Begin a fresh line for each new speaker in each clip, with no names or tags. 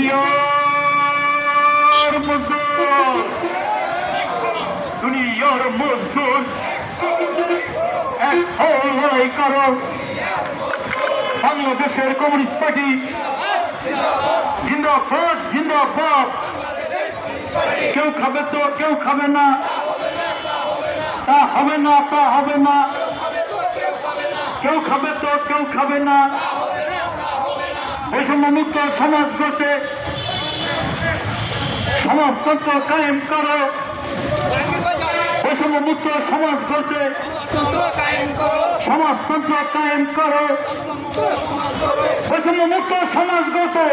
দুনিয়ার মজদুর। দুনিয়ার মজদুর। এক হলাই করো বাংলাদেশের কমিউনিস্ট পার্টি জিন্দাবাদ জিন্দাবাদ। কেউ খাবে তো, কেউ খাবে না। তা হবে না, তা হবে না। কেউ খাবে তো, কেউ খাবে না। বৈষম্য মুক্ত সমাজ করতে সমাজতন্ত্র কায়েম করো। বৈষম্য মুক্ত সমাজ করতে সমাজতন্ত্র কায়েম করো। বৈষম্য মুক্ত সমাজ গড়তে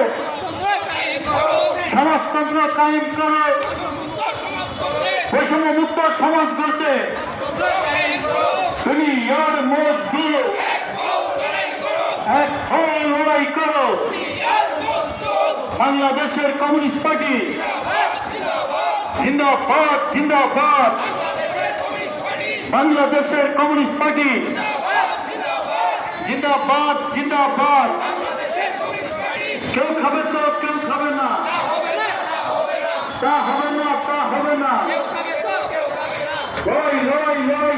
সমাজতন্ত্র কায়েম করো। বৈষম্য মুক্ত সমাজ গড়তে তুমি ইয়ার মজদুর এক হয়ে লড়াই করো বাংলাদেশের কমিউনিস্ট পার্টি। জিন্দাবাদ জিন্দাবাদ। বাংলাদেশের কমিউনিস্ট পার্টি। জিন্দাবাদ জিন্দাবাদ। কেউ খাবে তো, কেউ খাবে না। তা হবে না, তা হবে না। লড়াই লড়াই লড়াই